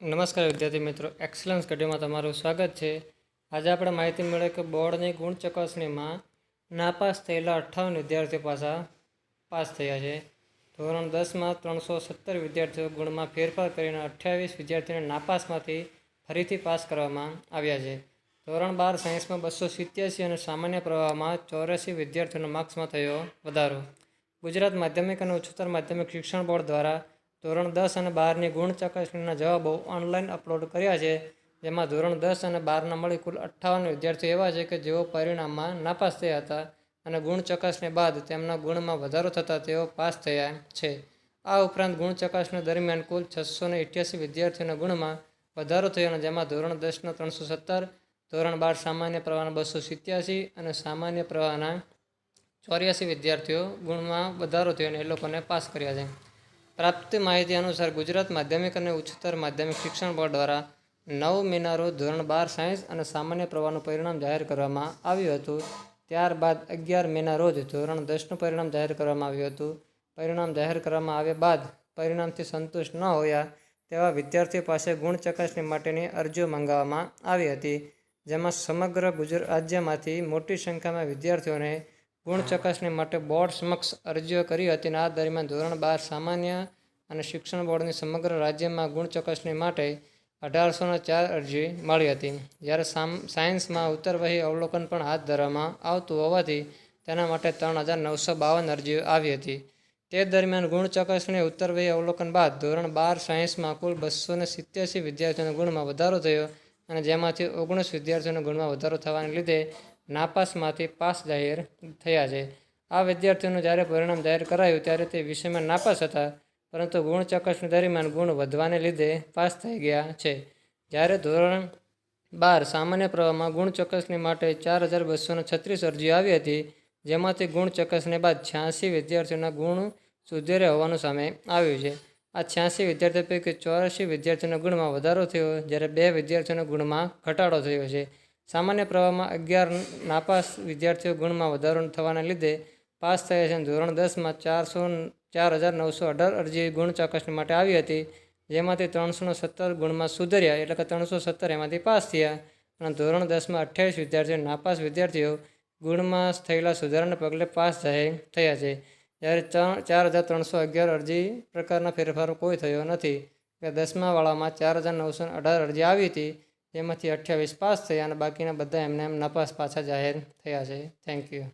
નમસ્કાર વિદ્યાર્થી મિત્રો. એક્સલન્સ ઘટીમાં તમારું સ્વાગત છે. આજે આપણે માહિતી મળે કે બોર્ડની ગુણ ચકાસણીમાં નાપાસ થયેલા અઠ્ઠાવન વિદ્યાર્થીઓ પાછા પાસ થયા છે. ધોરણ દસમાં ત્રણસો સત્તર વિદ્યાર્થીઓ ગુણમાં ફેરફાર કરીને અઠ્યાવીસ વિદ્યાર્થીઓને નાપાસમાંથી ફરીથી પાસ કરવામાં આવ્યા છે. ધોરણ બાર સાયન્સમાં બસો સિત્યાસી અને સામાન્ય પ્રવાહમાં ચોર્યાસી વિદ્યાર્થીઓના માર્ક્સમાં થયો વધારો. ગુજરાત માધ્યમિક અને ઉચ્ચતર માધ્યમિક શિક્ષણ બોર્ડ દ્વારા ધોરણ દસ અને બારની ગુણ ચકાસણીના જવાબો ઓનલાઈન અપલોડ કર્યા છે. જેમાં ધોરણ દસ અને બારના મળી કુલ અઠ્ઠાવન વિદ્યાર્થીઓ એવા છે કે જેઓ પરિણામમાં નાપાસ થયા હતા અને ગુણ ચકાસણી બાદ તેમના ગુણમાં વધારો થતાં તેઓ પાસ થયા છે. આ ઉપરાંત ગુણ ચકાસણી દરમિયાન કુલ છસો ને વિદ્યાર્થીઓના ગુણમાં વધારો થયો અને જેમાં ધોરણ દસના ત્રણસો સત્તર, ધોરણ બાર સામાન્ય પ્રવાહના બસો સિત્યાસી અને સામાન્ય પ્રવાહના ચોર્યાસી વિદ્યાર્થીઓ ગુણમાં વધારો થયો અને એ લોકોને પાસ કર્યા છે. પ્રાપ્ત માહિતી અનુસાર ગુજરાત માધ્યમિક અને ઉચ્ચતર માધ્યમિક શિક્ષણ બોર્ડ દ્વારા નવ મેના રોજ ધોરણ બાર સાયન્સ અને સામાન્ય પ્રવાહનું પરિણામ જાહેર કરવામાં આવ્યું હતું. ત્યારબાદ અગિયાર મેના રોજ ધોરણ દસનું પરિણામ જાહેર કરવામાં આવ્યું હતું. પરિણામ જાહેર કરવામાં આવ્યા બાદ પરિણામથી સંતુષ્ટ ન હોયા તેવા વિદ્યાર્થીઓ પાસે ગુણ ચકાસણી માટેની અરજીઓ મંગાવવામાં આવી હતી, જેમાં સમગ્ર ગુજરાત રાજ્યમાંથી મોટી સંખ્યામાં વિદ્યાર્થીઓને ગુણ ચકાસણી માટે બોર્ડ સમક્ષ અરજીઓ કરી હતી અને આ દરમિયાન ધોરણ બાર સામાન્ય અને શિક્ષણ બોર્ડની સમગ્ર રાજ્યમાં ગુણ ચકાસણી માટે અઢારસોને ચાર અરજી મળી હતી. જ્યારે સામ, સાયન્સમાં ઉત્તરવહી અવલોકન પણ હાથ ધરવામાં આવતું હોવાથી તેના માટે ત્રણ હજાર નવસો બાવન અરજીઓ આવી હતી. તે દરમિયાન ગુણ ચકાસણી, ઉત્તરવહી અવલોકન બાદ ધોરણ બાર સાયન્સમાં કુલ બસો ને સિત્યાસી વિદ્યાર્થીઓના ગુણમાં વધારો થયો અને જેમાંથી ઓગણીસ વિદ્યાર્થીઓના ગુણમાં વધારો થવાને લીધે નાપાસમાંથી પાસ જાહેર થયા છે. આ વિદ્યાર્થીઓનું જ્યારે પરિણામ જાહેર કરાયું ત્યારે તે વિષયમાં નાપાસ હતા, પરંતુ ગુણ ચકાસણી દરમિયાન ગુણ વધવાને લીધે પાસ થઈ ગયા છે. જ્યારે ધોરણ બાર સામાન્ય પ્રવાહમાં ગુણ ચકાસણી માટે ચાર હજાર બસો છત્રીસ અરજીઓ આવી હતી, જેમાંથી ગુણ ચકાસણી બાદ છ્યાસી વિદ્યાર્થીઓના ગુણ સુધેરે હોવાનું સામે આવ્યું છે. આ છ્યાસી વિદ્યાર્થીઓ પૈકી ચોરાસી વિદ્યાર્થીઓના ગુણમાં વધારો થયો, જ્યારે બે વિદ્યાર્થીઓના ગુણમાં ઘટાડો થયો છે. સામાન્ય પ્રવાહમાં અગિયાર નાપાસ વિદ્યાર્થીઓ ગુણમાં વધારો થવાના લીધે પાસ થયા છે. અને ધોરણ દસમાં ચારસો ચાર હજાર નવસો અઢાર અરજી ગુણ ચકાસણી માટે આવી હતી, જેમાંથી ત્રણસો સત્તર ગુણમાં સુધર્યા, એટલે કે ત્રણસો સત્તર એમાંથી પાસ થયા. અને ધોરણ દસમાં અઠ્યાવીસ વિદ્યાર્થીઓ, નાપાસ વિદ્યાર્થીઓ ગુણમાં થયેલા સુધારાને પગલે પાસ જાહેર થયા છે. જ્યારે ચાર હજાર ત્રણસો અગિયાર અરજી પ્રકારના ફેરફારો કોઈ થયો નથી. કે દસમા વાળામાં ચાર હજાર નવસો અઢાર અરજી આવી હતી જેમાંથી અઠ્યાવીસ પાસ થયા અને બાકીના બધા એમને એમ નપાસ પાછા જાહેર થયા છે. Thank you